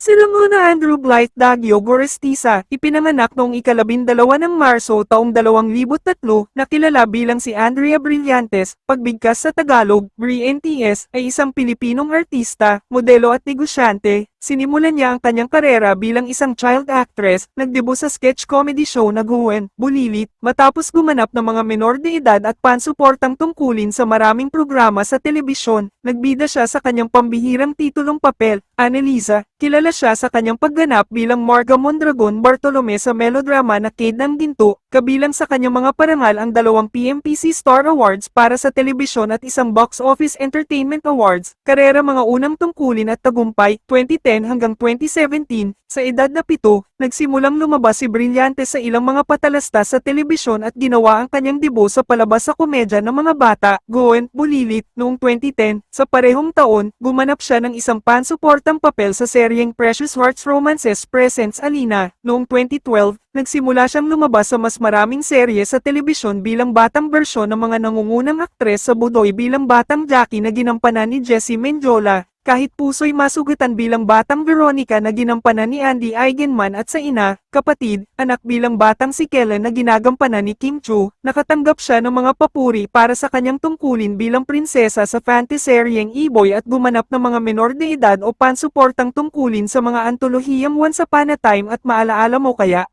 Si Ramona Andrew Blight Daggio Gorestiza, ipinanganak noong ikalabindalawa ng Marso taong 2003 na kilala bilang si Andrea Brillantes, pagbigkas sa Tagalog, Bri NTS, ay isang Pilipinong artista, modelo at negosyante. Sinimulan niya ang kanyang karera bilang isang child actress, nagdebu sa sketch comedy show na Gwen, Bulilit, matapos gumanap ng mga menor de edad at pansuportang tungkulin sa maraming programa sa telebisyon. Nagbida siya sa kanyang pambihirang titulong papel, Annalisa, kilala siya sa kanyang pagganap bilang Marga Mondragon Bartolome sa melodrama na Kid ng Ginto, kabilang sa kanyang mga parangal ang dalawang PMPC Star Awards para sa telebisyon at isang Box Office Entertainment Awards, karera mga unang tungkulin at tagumpay, 2010 hanggang 2017, sa edad na pito, nagsimulang lumabas si Brillante sa ilang mga patalasta sa telebisyon at ginawa ang kanyang debut sa palabas sa komedya ng mga bata, Goen, Bulilit, noong 2010. Sa parehong taon, gumanap siya ng isang pansuportang papel sa seryeng Precious Hearts Romances Presents Alina. Noong 2012, nagsimula siyang lumabas sa mas maraming serye sa telebisyon bilang batang bersyon ng mga nangungunang aktres sa Budoy bilang batang Jackie na ginampanan ni Jessie Mendiola. Kahit puso'y masugatan bilang batang Veronica na ginampanan ni Andy Eigenman at sa ina, kapatid, anak bilang batang si Kellen na ginagampanan ni Kim Chu, nakatanggap siya ng mga papuri para sa kanyang tungkulin bilang prinsesa sa fantasyeng E-Boy at gumanap ng mga menor de edad o pansuportang tungkulin sa mga antolohiyang Once Upon a Time at Maalaala Mo Kaya.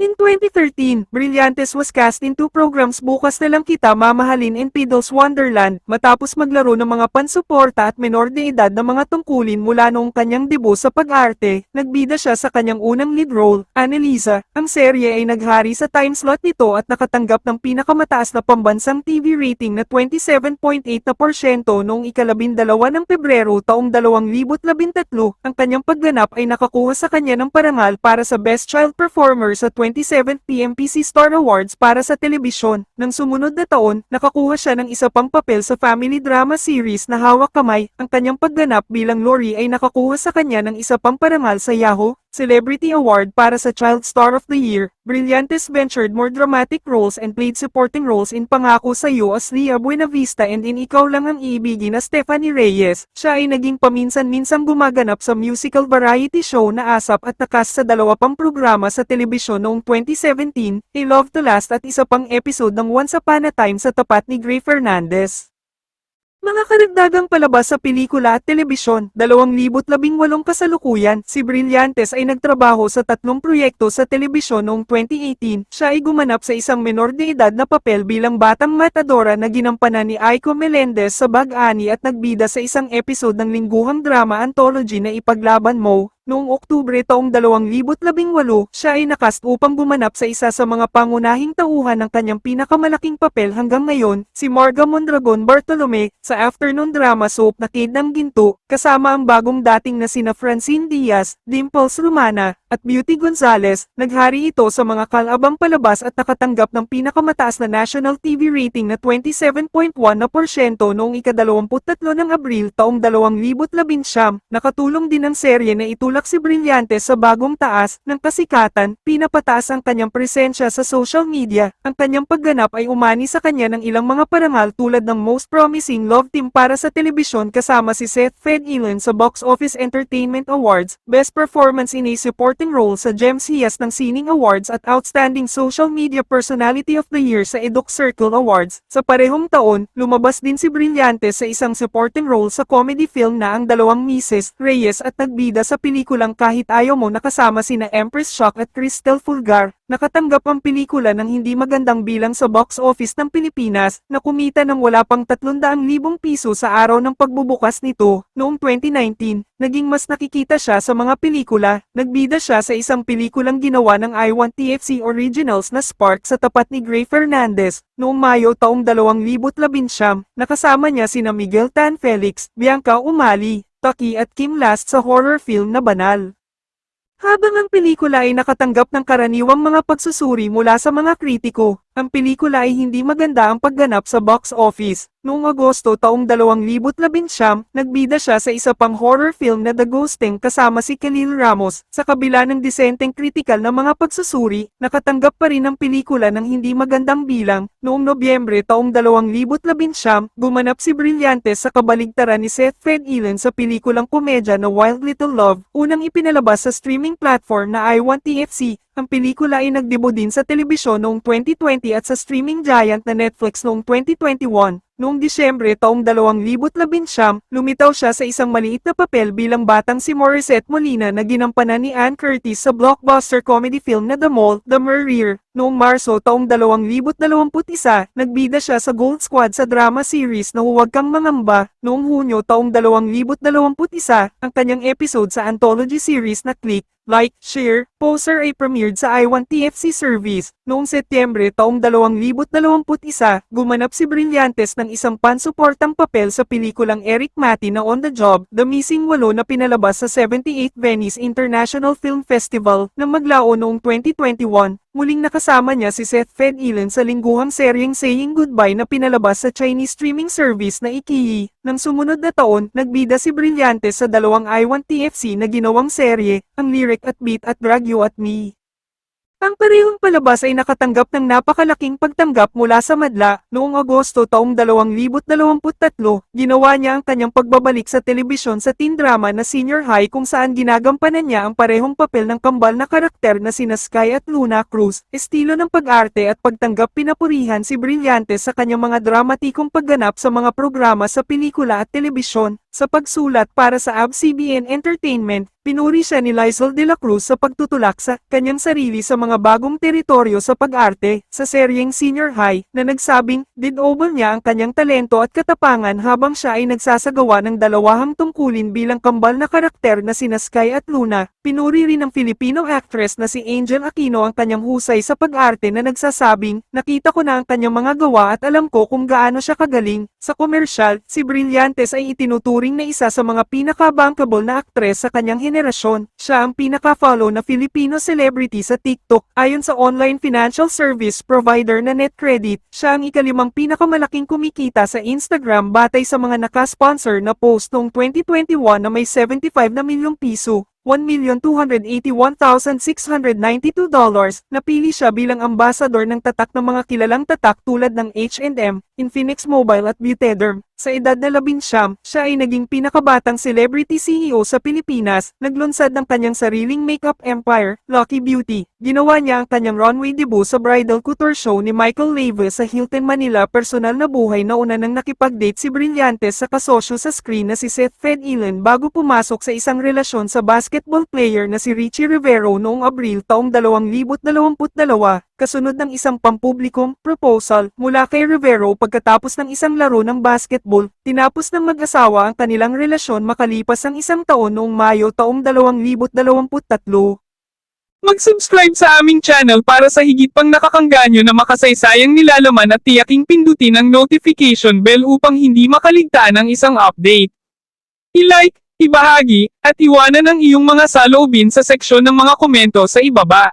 In 2013, Brillantes was cast in two programs Bukas na lang kita mamahalin and Piddles Wonderland, matapos maglaro ng mga pansuporta at menor de edad na mga tungkulin mula noong kanyang debut sa pag-arte, nagbida siya sa kanyang unang lead role, Annalisa. Ang serye ay naghari sa time slot nito at nakatanggap ng pinakamataas na pambansang TV rating na 27.8 na porsyento noong ikalabindalawa ng Pebrero taong 2013. Ang kanyang pagganap ay nakakuha sa kanya ng parangal para sa Best Child Performer sa 27th PMPC Star Awards para sa telebisyon. Nang sumunod na taon, nakakuha siya ng isa pang papel sa family drama series na Hawak Kamay. Ang kanyang pagganap bilang Lori ay nakakuha sa kanya ng isa pang parangal sa Yahoo! Celebrity Award para sa Child Star of the Year. Brillantes ventured more dramatic roles and played supporting roles in Pangako sa Iyo as Leah Buenavista and in Ikaw Lang Ang Iibigin na Stephanie Reyes. Siya ay naging paminsan-minsang gumaganap sa musical variety show na Asap at nakas sa dalawa pang programa sa telebisyon noong 2017, A Love to Last at isa pang episode ng Once Upon a Time sa tapat ni Gray Fernandez. Mga karagdagang palabas sa pelikula at telebisyon, 2018 kasalukuyan, si Brillantes ay nagtrabaho sa tatlong proyekto sa telebisyon noong 2018. Siya ay gumanap sa isang menor de edad na papel bilang batang matadora na ginampanan ni Aiko Melendez sa Bag-Ani at nagbida sa isang episode ng lingguhang drama anthology na Ipaglaban Mo. Noong Oktubre taong 2018, siya ay nakast upang gumanap sa isa sa mga pangunahing tauhan ng kanyang pinakamalaking papel hanggang ngayon, si Marga Mondragon Bartolome, sa afternoon drama soap na Kid ng Ginto, kasama ang bagong dating na sina Francine Diaz, Dimples Romana, at Beauty Gonzalez, naghari ito sa mga kalabang palabas at nakatanggap ng pinakamataas na national TV rating na 27.1 na porsyento noong ika-23 ng Abril taong 2019. Nakatulong din ang serye na itulak si Brillantes sa bagong taas ng kasikatan, pinapataas ang kanyang presensya sa social media. Ang kanyang pagganap ay umani sa kanya ng ilang mga parangal tulad ng Most Promising Love Team para sa telebisyon kasama si Seth Fedilin sa Box Office Entertainment Awards, Best Performance in a Supporting Role sa Gems Hias ng Sining Awards at Outstanding Social Media Personality of the Year sa Eduk Circle Awards. Sa parehong taon, lumabas din si Brillantes sa isang supporting role sa comedy film na ang dalawang Mrs. Reyes at nagbida sa pelikulang Kahit Ayaw Mo nakasama sina Empress Shock at Cristel Fulgar. Nakatanggap ang pelikula ng hindi magandang bilang sa box office ng Pilipinas na kumita ng wala pang 300,000 piso sa araw ng pagbubukas nito. Noong 2019, naging mas nakikita siya sa mga pelikula, nagbida siya sa isang pelikulang ginawa ng I1 TFC Originals na Spark sa tapat ni Gray Fernandez. Noong Mayo taong 2019, nakasama niya sina Miguel Tan Felix, Bianca Umali, Taki at Kim Last sa horror film na Banal. Habang ang pelikula ay nakatanggap ng karaniwang mga pagsusuri mula sa mga kritiko, ang pelikula ay hindi maganda ang pagganap sa box office. Noong Agosto taong 2019, nagbida siya sa isa pang horror film na The Ghosting kasama si Khalil Ramos. Sa kabila ng disenteng kritikal na mga pagsusuri, nakatanggap pa rin ang pelikula ng hindi magandang bilang. Noong Nobyembre taong 2019, gumanap si Brillantes sa kabaligtaran ni Seth MacFarlane sa pelikulang komedya na Wild Little Love, unang ipinalabas sa streaming platform na I1 TFC. Ang pelikula ay nagdebo din sa telebisyon noong 2020 at sa streaming giant na Netflix noong 2021. Noong Disyembre taong 2019, lumitaw siya sa isang maliit na papel bilang batang si Morissette Molina na ginampanan ni Ann Curtis sa blockbuster comedy film na The Mall, The Merrier. Noong Marso taong 2021, nagbida siya sa Gold Squad sa drama series na Huwag Kang Mangamba. Noong Hunyo taong 2021, ang kanyang episode sa anthology series na Click, Like, Share, Poster ay premiered sa I1 TFC service. Noong Setyembre taong 2021, gumanap si Brillantes ng isang pansuportang papel sa pelikulang Eric Mati na On the Job, The Missing Walo na pinalabas sa 78th Venice International Film Festival na maglao noong 2021. Muling nakasama niya si Seth MacFarlane sa lingguhang seryeng Saying Goodbye na pinalabas sa Chinese streaming service na Ikiyi. Nang sumunod na taon, nagbida si Brillantes sa dalawang I1 TFC na ginawang serye, ang Lyric at Beat at Drag You at Me. Ang parehong palabas ay nakatanggap ng napakalaking pagtanggap mula sa madla. Noong Agosto taong 2023, ginawa niya ang kanyang pagbabalik sa telebisyon sa teen drama na Senior High kung saan ginagampanan niya ang parehong papel ng kambal na karakter na sina Sky at Luna Cruz. Estilo ng pag-arte at pagtanggap pinapurihan si Brillantes sa kanyang mga dramatikong pagganap sa mga programa sa pelikula at telebisyon. Sa pagsulat para sa ABS-CBN Entertainment, pinuri siya ni Lizel de la Cruz sa pagtutulak sa kanyang sarili sa mga bagong teritoryo sa pag-arte sa seryeng Senior High na nagsabing dinoble niya ang kanyang talento at katapangan habang siya ay nagsasagawa ng dalawahang tungkulin bilang kambal na karakter na sina Sky at Luna. Pinuri rin ng Filipino actress na si Angel Aquino ang kanyang husay sa pag-arte na nagsasabing, nakita ko na ang kanyang mga gawa at alam ko kung gaano siya kagaling. Sa komersyal, si Brillantes ay itinuturing na isa sa mga pinaka-bankable na aktres sa kanyang henerasyon. Siya ang pinaka-follow na Filipino celebrity sa TikTok. Ayon sa online financial service provider na NetCredit, siya ang ikalimang pinakamalaking kumikita sa Instagram batay sa mga nakasponsor na post noong 2021 na may 75 na milyong piso. $1,281,692, napili siya bilang ambasador ng tatak ng mga kilalang tatak tulad ng H&M, Infinix Mobile at Beautederm. Sa edad na labinsyam, siya ay naging pinakabatang celebrity CEO sa Pilipinas, naglunsad ng kanyang sariling makeup empire, Lucky Beauty. Ginawa niya ang kanyang runway debut sa bridal couture show ni Michael Levis sa Hilton Manila personal na buhay na una nang nakipag-date si Brillantes sa kasosyo sa screen na si Seth MacFarlane bago pumasok sa isang relasyon sa basketball player na si Richie Rivero noong Abril taong 2022 kasunod ng isang pampublikong proposal mula kay Rivero pagkatapos ng isang laro ng basketball, tinapos ng mag-asawa ang kanilang relasyon makalipas ang isang taon noong Mayo taong 2023. Mag-subscribe sa aming channel para sa higit pang nakakangganyo na makasaysayang nilalaman at tiyaking pindutin ang notification bell upang hindi makaligtaan ang isang update. I-like, ibahagi, at iwanan ang iyong mga saloobin sa seksyon ng mga komento sa ibaba.